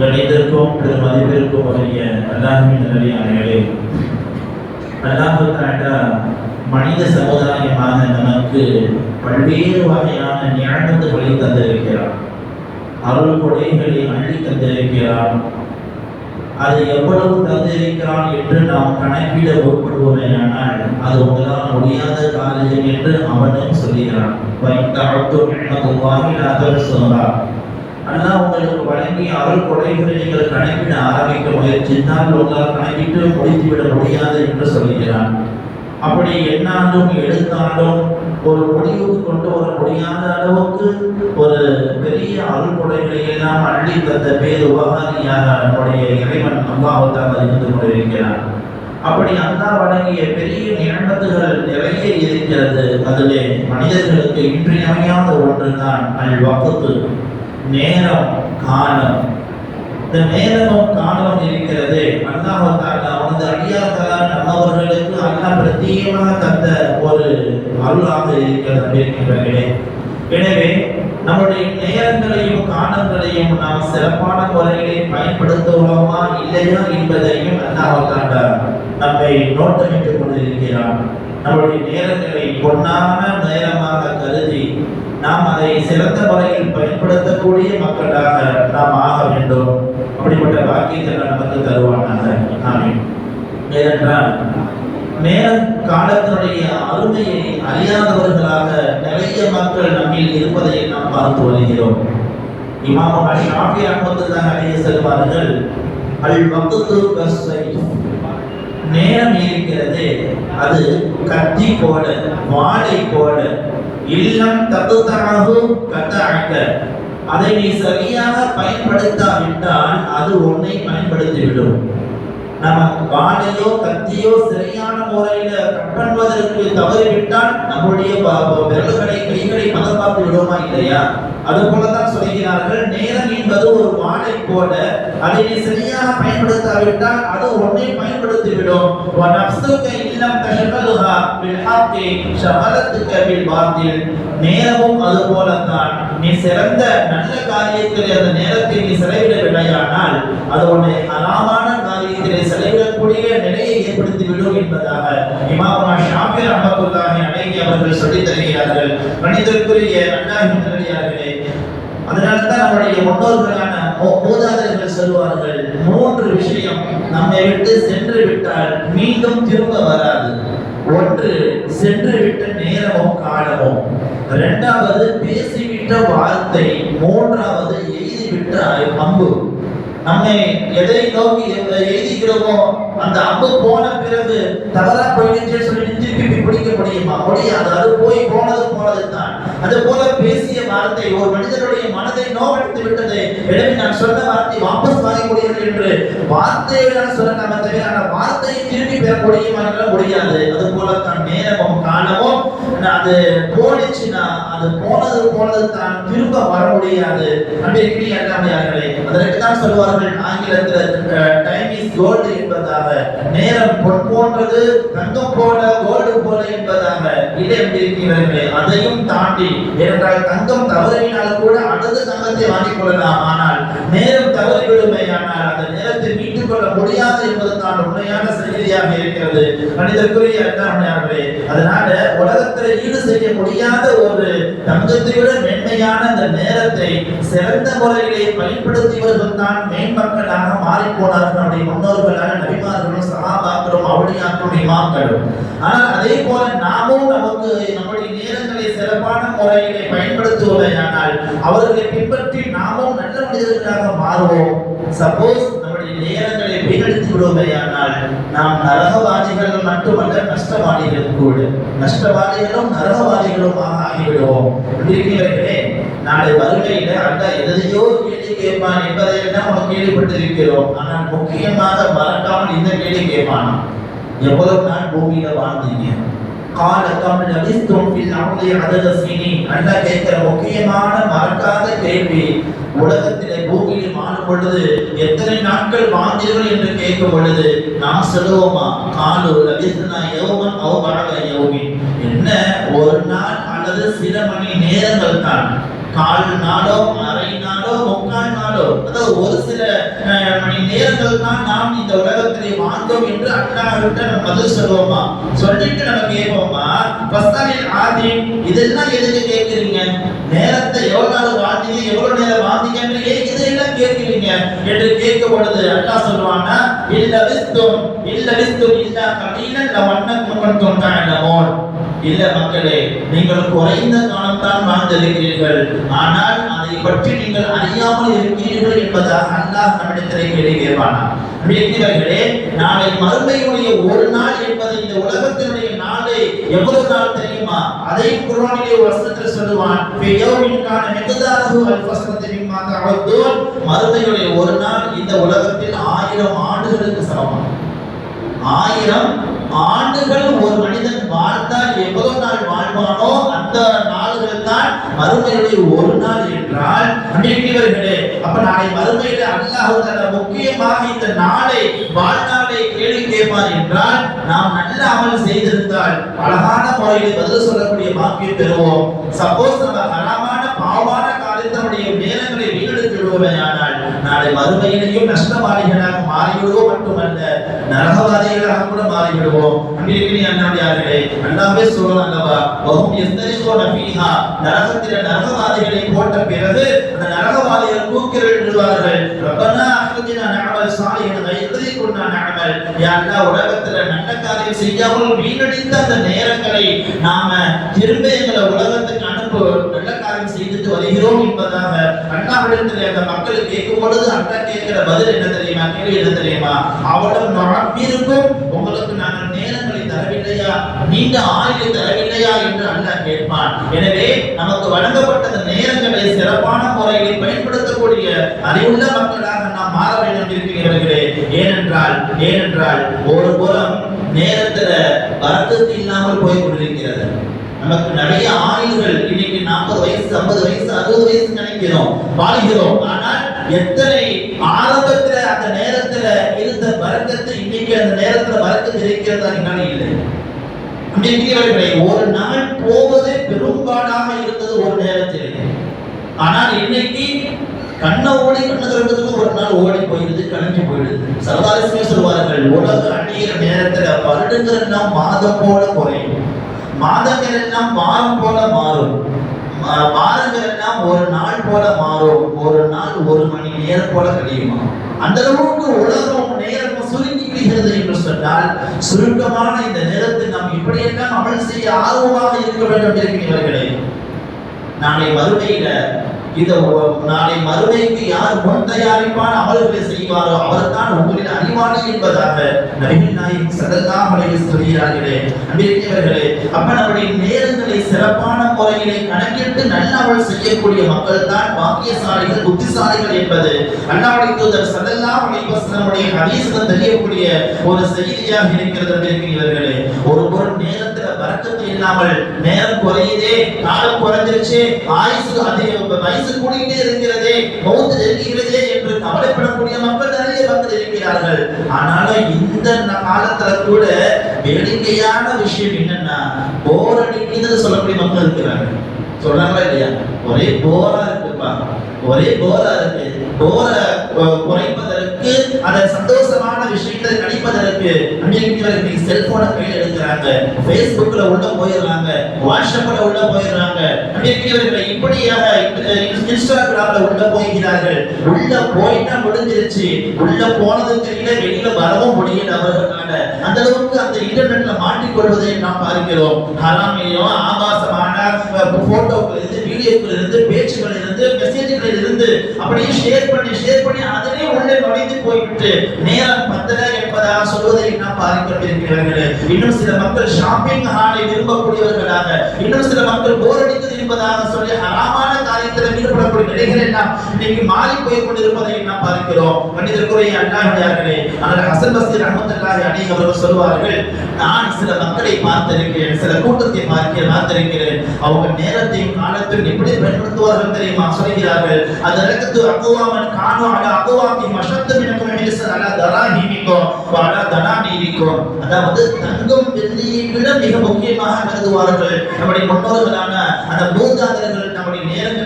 கணிதற்கும் பெருமதிப்பிற்கும் உரிய அல்லாஹின் நல்லே அல்லாஹு தாண்டா மனித சமுதாயமாக நமக்கு பல்வேறு வகையான ஞானத்துகளை தந்திருக்கிறார். அருள் கொடைகளை அள்ளி தந்திருக்கிறார். அது எவ்வளவு தந்திருக்கிறான் என்று நாம் கணக்கிட ஒப்படுவோமேயானால் அது உங்களால் முடியாத காரியம் என்று அவனும் சொல்கிறான். அல்லாஹ் உங்களுக்கு வழங்கிய அருள் கொடைகளை நீங்கள் கணக்கிட ஆரம்பிக்க முயற்சித்தால் உங்களால் கணக்கிட்டு முடித்துவிட முடியாது என்று சொல்கிறான் அப்படி என்னாலும் எழுத்தாலும் ஒரு முடிவுக்கு கொண்டு வர முடியாத அளவுக்கு ஒரு பெரிய அருள் கொடைகளை எல்லாம் அள்ளி தந்த பேர் உபகாரியாக நம்முடைய இறைவன் அல்லாஹால் இருந்து கொண்டிருக்கிறான். அப்படி அல்லாஹ் வழங்கிய பெரிய நியமத்துகள் நிறைய இருக்கிறது. அதிலே மனிதர்களுக்கு இன்றியமையாத ஒன்றுதான் அல் வகுத்து நேரம் காலம். இந்த நேரமும் காலம் இருக்கிறது. அல்லாஹால அவனது அடியார்களால் நல்லவர்களுக்கு அல்லாஹ் பிரத்யேகமாக தந்த ஒரு அருளாக இருக்கிறது இருக்கின்றனே எனவே நம்முடைய நேரங்களையும் காலங்களையும் நாம் சிறப்பான முறையிலே பயன்படுத்துவோமா இல்லையா என்பதையும் அல்லாஹால நம்மை நோட்டமிட்டுக் கொண்டிருக்கிறான். நம்முடைய நேரங்களை பொன்னான நேரமாக கருதி நாம் அதை சிறந்த முறையில் பயன்படுத்தக்கூடிய மக்களாக நாம் ஆக வேண்டும். அப்படிப்பட்ட பாக்கியத்தை நமக்கு தருவானாக. ஆமீன். ஏனென்றால் மேலும் காலத்தினுடைய அருமையை அறியாதவர்களாக நிறைய மக்கள் நம்மில் இருப்பதை நாம் பார்த்து வருகிறோம். இமாம ஷாஃபி அஹமதுல்லாஹ் அலைஹி செல்வார்கள் அல் வக்து கஸ்ஸை நேரம் இருக்கிறது அது கத்தி போல வாளை போல இல்லம் தத்துத்தாக கத்தாக்க அதை நீ சரியாக பயன்படுத்தாவிட்டால் அது உன்னை பயன்படுத்திவிடும். நம்ம வாழையோ கத்தியோ சரியான முறையில கட் பண்ணுவதற்கு தவறிவிட்டால் நம்முடைய விரல்களை கைகளை பதப்பாத்து விடுமா இல்லையா? அது போலதான் சொல்கிறார்கள் நேரம் என்பது ஒரு வானை போல. அதை நீ சரியாக பயன்படுத்தாவிட்டால் அது உன்னை பயன்படுத்திவிடும். நப்சுக்கு இல்லம் தஷகலுஹா பில் ஹாக்கி ஷஹலத்துக்கு பில் நேரமும் அது போலத்தான். நீ சிறந்த நல்ல காரியத்தில் அந்த நேரத்தை நீ செலவிடவில்லையானால் அது உன்னை அலாமான காரியத்திலே செலவிடக்கூடிய நிலையை ஏற்படுத்திவிடும் என்பதாக இமாமா ஷாஃபி ரஹமத்துல்லாஹி அலைஹி அவர்கள் சொல்லித் தருகிறார்கள். மனிதருக்குரிய அல்லாஹ் நல்லடியார்களே அதனால தான் நம்முடைய முன்னோர்களான மூதாதையர்கள் சொல்வார்கள் மூன்று விஷயம் நம்மை விட்டு சென்று விட்டால் மீண்டும் திரும்ப வராது. ஒன்று சென்று விட்ட நேரமும் காலமும். இரண்டாவது பேசிவிட்ட வார்த்தை. மூன்றாவது எழுதிவிட்ட அம்பு. நம்மை எதை நோக்கி எ- அந்த அம்பு போன பிறகு தவறா போயிடுச்சே சொல்லி திருப்பி பிடிக்க முடியுமா முடியாது அது போய் போனது போனது தான் அது போல பேசிய வார்த்தை ஒரு மனிதனுடைய மனதை நோவெடுத்து விட்டது. எனவே நான் சொன்ன வார்த்தை வாபஸ் வாங்க என்று வார்த்தையை நான் சொல்லலாமே. தவிர ஆனால் வார்த்தையை திருப்பி பெற முடியுமா என்றால் முடியாது. அது போல தான் நேரமும் காலமும் அது போனிச்சுன்னா அது போனது போனது தான் திரும்ப வர முடியாது. நம்பிக்கை அல்லாமையார்களே அதற்கு தான் சொல்வார்கள் ஆங்கிலத்தில் டைம் இஸ் கோல்டு என்பதாக நேரம் பொன் போன்றது தங்கம் போல கோல்டு போல என்பதாக இடம் இருக்கிறவர்களே அதையும் தாண்டி ஏனென்றால் தங்கம் தவறினால் கூட அடுத்த தங்கத்தை வாங்கிக் கொள்ளலாம். ஆனால் நேரம் தவறிவிடுமே ஆனால் அந்த நேரத்தை மீட்டுக் கொள்ள முடியாது என்பது தான் உண்மையான செயலியாக இருக்கிறது. மனிதர்க்குரிய அல்லாமையார்களே அதனால உலகத்தில் ஈடு செய்ய முடியாத ஒரு தங்கத்தை விட மென்மையான அந்த நேரத்தை சிறந்த முறையிலே பயன்படுத்தியவர்கள் தான் மேம்பக்களாக மாறிப்போனார்கள் நம்முடைய முன்னோர்களான நபிமார்களும் சகாபாக்களும் அவளியாக்களும் இமாக்களும் ஆனால் அதே போல நாமும் நமக்கு நம்முடைய சிறப்பான முறையிலே பயன்படுத்துவோமே ஆனால் அவர்களை பின்பற்றி நாமும் நல்ல மனிதர்களாக மாறுவோம். சப்போஸ் நம்முடைய நேரங்களை வீணடித்து விடுவோமேயானால் நாம் நரகவாதிகள் மட்டுமல்ல நஷ்டவாதிகள் கூட. நஷ்டவாதிகளும் நரகவாதிகளும் ஆகிவிடுவோம். இருக்கிறவர்களே நாளை வருகையில அந்த எதையோ கேள்வி கேட்பான் என்பதை நாம் நம்ம கேள்விப்பட்டிருக்கிறோம். ஆனால் முக்கியமாக மறக்காமல் இந்த கேள்வி கேட்பான்? எவ்வளவு நாள் பூமியில வாழ்ந்தீங்க? கால கமல் லபிஸ்தும் ஃபில் அர்தி அதத சினீன் அல்லாஹ் கேட்கிற முக்கியமான மறக்காத கேள்வி உலகத்திலே பூமியில் வாழும் பொழுது எத்தனை நாட்கள் வாழ்ந்தீர்கள் என்று கேட்கும் பொழுது நாம் சொல்லுவோமா? காலு லபிஸ்னா யௌமன் அவ பரத யௌமின். என்ன? ஒரு நாள் அல்லது சில மணி நேரங்கள் தான். கால் நாளோ அரை நாளோ முக்கால் நாளோ அதாவது ஒரு சில மணி நேரங்கள் தான் நாம் இந்த உலகத்திலே வாழ்ந்தோம் என்று அண்ணாவிட்ட நம்ம பதில் சொல்லுவோமா? சொல்லிட்டு நம்ம கேட்போமா? பஸ்தாவில் ஆதி இதெல்லாம் எதுக்கு கேட்கிறீங்க? நேரத்தை எவ்வளவு நாள் வாழ்ந்தீங்க எவ்வளவு நேரம் வாழ்ந்தீங்கன்னு இதெல்லாம் கேட்கிறீங்க என்று கேட்கும் பொழுது அண்ணா சொல்லுவானா இல்ல விஸ்தும் இல்ல விஸ்தும் இல்ல கலீலன் லவன்னக்கும் தான் என்னமோ இல்ல மக்களே நீங்கள் குறைந்த காலம்தான் வாழ்ந்திருக்கிறீர்கள். ஆனால் அதை பற்றி நீங்கள் அறியாமல் இருக்கிறீர்கள் என்பதாக அல்லாஹ் நம்மிடத்திலே கேள்வி கேட்பானா? இருக்கிறவர்களே நாளை மறுமையுடைய ஒரு நாள் என்பது இந்த உலகத்தினுடைய நாளை. எவ்வளவு நாள் தெரியுமா? அதை குரானிலே ஒரு வசனத்தில் சொல்லுவான் "ஃபி யௌமின் கான மிக்தாருஹு மறுமையுடைய ஒரு நாள் இந்த உலகத்தில் ஆயிரம் ஆண்டுகளுக்கு சமம். ஆயிரம் ஆண்டுகள் ஒரு மனிதன் வாழ்ந்தால் எவ்வளவு நாள் வாழ்வானோ அந்த நாள்கள் தான் மறுமையுடைய ஒரு நாள் என்றால் அன்பிற்கிறவர்களே அப்ப நாளை மறுமையில அல்லாஹ் முக்கியமாக இந்த நாளை வாழ்நாளை கேள்வி கேட்பார் என்றால் நாம் நல்ல அமல் செய்திருந்தால் அழகான முறையில் பதில் சொல்லக்கூடிய பாக்கியம் பெறுவோம். சப்போஸ் நம்ம ஹராமான பாவான காலத்தினுடைய நேரங்களை வீணடித்து விடுவோமேயானால் நாளை மறுமையிலையும் நஷ்டவாதிகளாக மாறிவிடுவோம் மட்டுமல்ல. நரகவாதிகளாக கூட மாறிவிடுவோம். அன்பிற்கினி அண்ணாடியார்களே அல்லாவே சொல்றோம் அல்லவா வஹும் யஸ்தரிகூன ஃபீஹா. நரகத்தில நரகவாதிகளை போட்ட பிறகு அந்த நரகவாதிகள் கூக்குரல் விடுவார்கள் ரப்பனா அஹ்ரிஜ்னா நஅமல் சாலிஹன் கையதி குன்னா நஅமல். யா அல்லாஹ் உலகத்துல நல்ல காரியம் செய்யாமல் வீணடித்த அந்த நேரங்களை நாம திரும்ப எங்களை உலகத்துக்கு அனுப்பு நல்ல செய்துட்டு வருகிறோம் என்பதாக அண்ணாவிடத்தில் அந்த மக்கள் கேட்கும் பொழுது அண்ணா கேட்கிற பதில் என்ன தெரியுமா? கேள்வி என்ன தெரியுமா? அவளும் நம்பிருக்கும் உங்களுக்கு நாங்கள் நேரங்களை தரவில்லையா? நீண்ட ஆயுளை தரவில்லையா என்று அண்ணா கேட்பான். எனவே நமக்கு வழங்கப்பட்ட அந்த நேரங்களை சிறப்பான முறையில் பயன்படுத்தக்கூடிய அறிவுள்ள மக்களாக நாம் மாற வேண்டும் இருக்கிறவர்களே ஏனென்றால் ஏனென்றால் ஒரு புறம் நேரத்துல வரக்கத்து இல்லாமல் போய் கொண்டிருக்கிறது. நமக்கு நிறைய ஆயுள்கள். இன்னைக்கு நாற்பது வயசு ஐம்பது வயசு அறுபது வயசு நினைக்கிறோம். வாழ்கிறோம். ஆனால் எத்தனை ஆரம்பத்துல அந்த நேரத்துல இருந்த வரக்கத்து இன்னைக்கு அந்த நேரத்துல வரக்கத்து இருக்கிறதா என்னால இல்லை. ஒரு நாள் போவதே பெரும்பாடாக இருந்தது ஒரு நேரத்தில் ஆனால் இன்னைக்கு கண்ணை ஓடி கண்ணு திறக்கிறதுக்கு ஒரு நாள் ஓடி போயிடுது கணிஞ்சு போயிடுது. சரதாரிசுமே சொல்வார்கள் உலக அழியிற நேரத்துல வருடங்கள் எல்லாம் மாதம் போல குறையும். மாதங்கள் எல்லாம் வாரம் போல மாறும். வாரங்கள் எல்லாம் ஒரு நாள் போல மாறும். ஒரு நாள் ஒரு மணி நேரம் போல கழியுமா? அந்த அளவுக்கு உலகம் நேரம் சுருங்கி விடுகிறது என்று சொன்னால் சுருக்கமான இந்த நேரத்தில் நாம் இப்படியெல்லாம் அமல் செய்ய ஆர்வமாக இருக்க வேண்டும் இருக்கிறவர்களே நாளை மறுமையில இந்த நாளை மறுமைக்கு யார் முன் தயாரிப்பான அவர்களை செய்வாரோ அவர்தான் உங்களின் அறிவாளி என்பதாக நபிகள் நாயகம் ஸல்லல்லாஹு மலையில் சொல்கிறார்களே அன்பிற்குரியவர்களே அப்ப நம்முடைய நேரங்களை சிறப்பான முறையிலே கணக்கிட்டு நல்ல அவள் செய்யக்கூடிய மக்கள் தான் பாக்கியசாலிகள் புத்திசாலிகள் என்பது அல்லாஹ்வுடைய தூதர் சதல்லா அலைஹி வஸல்லமுடைய தெரியக்கூடிய ஒரு செய்தியாக இருக்கிறது அன்பிற்குரியவர்களே. ஒரு பொருள் நேரம் அர்த்தம் இல்லாமல் நேரம் குறையுதே காலம் குறைஞ்சிருச்சு ஆயுசு அதிக வயசு கூடிட்டே இருக்கிறதே மௌத்து நெருங்குகிறதே என்று கவலைப்படக்கூடிய மக்கள் நிறைய மக்கள் இருக்கிறார்கள். ஆனாலும் இந்த காலத்துல கூட வேடிக்கையான விஷயம் என்னன்னா போர் அடிக்குதுன்னு சொல்லக்கூடிய மக்கள் இருக்கிறாங்க. சொல்றாங்களா இல்லையா? ஒரே போரா இருக்குப்பா. ஒரே போரா இருக்கு. போரை குறைப்பதற்கு அதை சந்தோஷமான விஷயங்களை கணிப்பதற்கு அன்றைக்கு செல்போனை கையில் எடுக்கிறாங்க. Facebookல உள்ள போயிடுறாங்க. வாட்ஸ்அப்ல உள்ள போயிடுறாங்க. அன்றைக்கு இப்படியாக இன்ஸ்டாகிராம்ல உள்ள போகிறார்கள் உள்ள போயிட்டா முடிஞ்சிருச்சு. உள்ள போனதும் தெரியல வெளியில வரவும் முடியல அவர்களால அந்த அளவுக்கு அந்த இன்டர்நெட்ல மாட்டிக்கொள்வதை நாம் பார்க்கிறோம். ஹராமிலையும் ஆபாசமான போட்டோக்கள் இருந்து வீடியோக்கள் இருந்து பேச்சுகள் இருந்து மெசேஜ்கள் இருந்து அப்படியே ஷேர் பண்ணி ஷேர் பண்ணி அதிலே உள்ளே நுழைந்து போய்விட்டு நேரம் பத்தல என்பதாக சொல்வதை நாம் பார்க்கிறீர்களே இன்னும் சில மக்கள் ஷாப்பிங் ஹாலை விரும்பக்கூடியவர்களாக இன்னும் சில மக்கள் போர் அடித்தது என்பதாக சொல்லி ஹராமான காரியத்தில் ஈடுபடக்கூடிய நிலைகள் எல்லாம் இன்னைக்கு மாறி போய் கொண்டிருப்பதை நாம் பார்க்கிறோம்? மனிதர்களுடைய அண்ணாடியார்களே ஆனால் ஹசன் பஸ்ரி ரஹமத்துல்லாஹி அலைஹி அவர்கள் சொல்வார்கள் நான் சில மக்களை பார்த்திருக்கிறேன் சில கூட்டத்தை பார்க்க பார்த்திருக்கிறேன். அவங்க நேரத்தையும் காலத்தையும் எப்படி பயன்படுத்துவார்கள் தெரியுமா? சொல்கிறார்கள் அந்த அதற்கு அகுவாமன் காணும் அட அகுவாமி மஷத்து மினக்கும் அல்ல தரா நீமிக்கும் தராஹிமிக்கும் தனா நீமிக்கும் அதாவது தங்கம் வெள்ளியை விட மிக முக்கியமாக கருதுவார்கள். நம்முடைய முன்னோர்களான அந்த மூதாதையர்கள் நம்முடைய நேரம்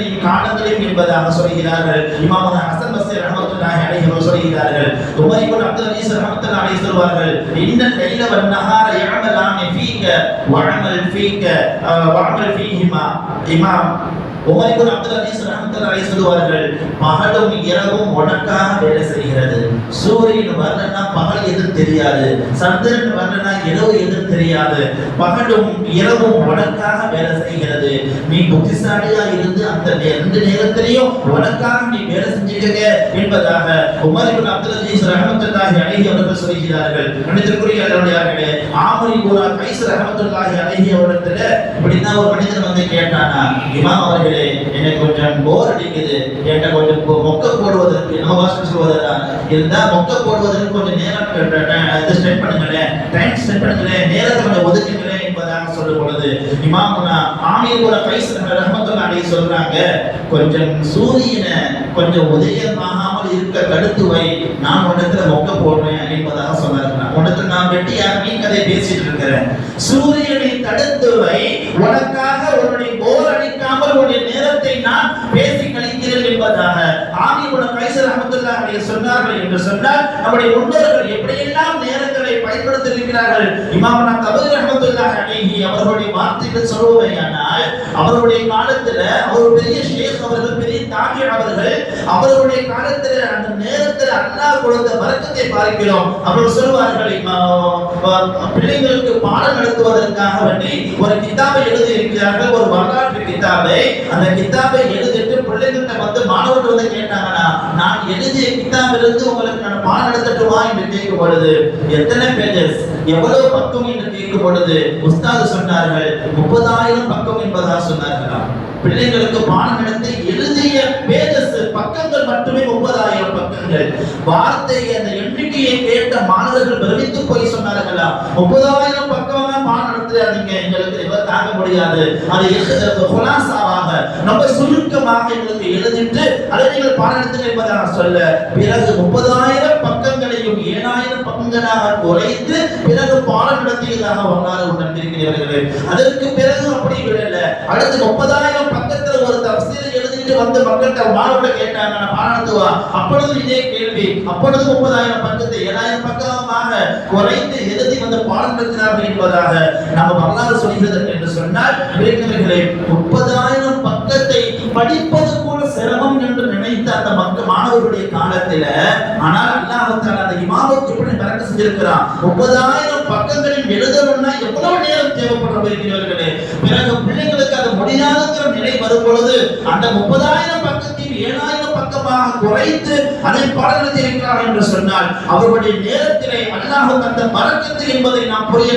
என்பதாக சொல்கிறார்கள். இமாமது ஹசன் பஸ்ரி ரஹமத்துல்லாஹி அலைஹி அவர்கள் சொல்கிறார்கள். உமர் இப்னு அப்துல் அஜீஸ் ரஹமத்துல்லாஹி அலைஹி சொல்வார்கள் இன்ன லைல வன் நஹார யஅமலானி ஃபீக வஅமல் ஃபீக வஅமல் ஃபீஹிமா. இமாம் உமர் இப்னு அப்துல் அஜீஸ் ரஹமத்துல்லாஹி அலைஹி சொல்வார்கள் பகலும் இரவும் உனக்காக வேலை செய்கிறது. சூரியன் வரலன்னா பகல் எதுவும் தெரியாது சந்திரன் வரலன்னா இரவு எதுவும் தெரியாது. பகலும் இரவும் உனக்காக வேலை செய்கிறது. நீ புத்திசாலியா இருந்து அந்த ரெண்டு நேரத்திலையும் உனக்காக நீ வேலை செஞ்சுக்க என்பதாக உமர் அப்துல் அஜீஸ் ரஹமத்துல்லாஹி அழகி அவர்கள் சொல்கிறார்கள். மனிதருக்குரிய அவர்களே ஆமரி கூறா கைஸ் ரஹமத்துல்லாஹி அழகி அவர்களிடத்துல இப்படிதான் ஒரு மனிதன் வந்து கேட்டானா? இமாம் அவர்களே எனக்கு கொஞ்சம் போர் அடிக்குது. என்னை கொஞ்சம் மொக்க போடுவதற்கு நம்ம வாசல் சொல்வதா இருந்தா மொக்க போடுவதற்கு கொஞ்சம் நேரம் இது ஸ்பெண்ட் பண்ணுங்களேன் டைம் ஸ்பெண்ட் பண்ணுங்களேன் நேரத்தை கொஞ்சம் ஒதுக்குங்களேன் என்பதாக சொல்லும் பொழுது இமாமுனா ஆமீர் கூட பைஸ் ரஹமத்துல்லா அலைஹி சொல்றாங்க கொஞ்சம் சூரியனை கொஞ்சம் உதயமாகாமல் இருக்க தடுத்து வை நான் உடத்துல மொக்க போடுறேன் என்பதாக சொன்னார்கள். உடத்துல நான் வெட்டியாக நீ கதை பேசிட்டு இருக்கிறேன். சூரியனை தடுத்து வை உனக்காக அஹமதுல்லா சொன்னார்கள் என்று சொன்னால் நம்முடைய முன்னோர்கள் எப்படியெல்லாம் நேரங்களை பயன்படுத்தியிருக்கிறார்கள்? இமாமனா கபீர் அஹமதுல்லாஹி அலைஹி அவர்களுடைய வார்த்தைகள் சொல்லுவேயானால் அவருடைய காலத்துல அவர் பெரிய ஷேக் அவர்கள் பெரிய தாஜி அவர்கள் அவர்களுடைய காலத்துல அந்த நேரத்துல அல்லாஹ் கொடுத்த வழக்கத்தை பார்க்கிறோம். அவர்கள் சொல்வார்கள் பிள்ளைங்களுக்கு பாடம் நடத்துவதற்காக வேண்டி ஒரு கிதாபை எழுதி இருக்கிறார்கள் ஒரு வரலாற்று கிதாபை அந்த கிதாபை எழுதி பிள்ளைங்கள்ட்ட வந்து மாணவர்கள் வந்து கேட்டாங்கன்னா நான் எழுதிய கிதாபிலிருந்து உங்களுக்கு நான் பாடம் நடத்தட்டுமா என்று கேட்கும் பொழுது எத்தனை பேஜஸ் எவ்வளவு பக்கம் என்று கேட்கும் பொழுது உஸ்தாது சொன்னார்கள் முப்பதாயிரம் பக்கம் என்பதா சொன்னார்களாம் பிள்ளைங்களுக்கு பாடம் நடத்தி எழுதிய பேஜஸ் பக்கங்கள் மட்டுமே முப்பதாயிரம் பக்கங்கள். வார்த்தை அந்த எண்ணிக்கையை கேட்ட மாணவர்கள் பிரமித்து போய் சொன்னார்களா? முப்பதாயிரம் பக்கமா பாடம் நடத்துறாதீங்க எங்களுக்கு. தாங்க முடியாது. அதை எஹ் ஹுலாசாவாக ரொம்ப சுருக்கமாக எங்களுக்கு எழுதிட்டு அதை நீங்கள் பாடத்துக்கு என்பதை நான் சொல்ல பிறகு முப்பதாயிரம் பக்கங்களையும் ஏழாயிரம் பக்கங்களாக குறைத்து பிறகு பாடம் நடத்தியதாக வரலாறு உணர்ந்திருக்கிறவர்களே அதற்கு பிறகு அப்படி விடல. அடுத்து முப்பதாயிரம் பக்கத்தை வந்து மக்கள்கிட்ட மாணவர்கிட்ட கேட்டாங்க நான் பாடம் அப்பொழுது இதே கேள்வி. அப்பொழுது முப்பதாயிரம் பக்கத்தை ஏழாயிரம் பக்கமாக குறைந்து எழுதி வந்து பாடம் நடத்தினார்கள் என்பதாக நம்ம வரலாறு சொல்கிறது என்று சொன்னால் விரைந்தவர்களே முப்பதாயிரம் பக்கத்தை படிப்பது கூட சிரமம் என்று நினைத்த அந்த மக்கள் மாணவர்களுடைய காலத்துல ஆனால் அல்லாஹத்தால் அந்த இமாமுக்கு எப்படி பறக்க செஞ்சிருக்கிறான். முப்பதாயிரம் பக்கங்களில் எழுதணும்னா எவ்வளவு நேரம் தேவைப்படுறது இருக்கிறவர்களே முடியாதுங்கிற பொழுது அந்த முப்பதாயிரம் பக்கத்தில் ஏழாயிரம் பக்கமாக குறைத்து அதை பாடத்தில் என்று சொன்னால் அவருடைய நேரத்திலே அல்லாஹ் அந்த பறக்கத்து என்பதை நாம் புரிய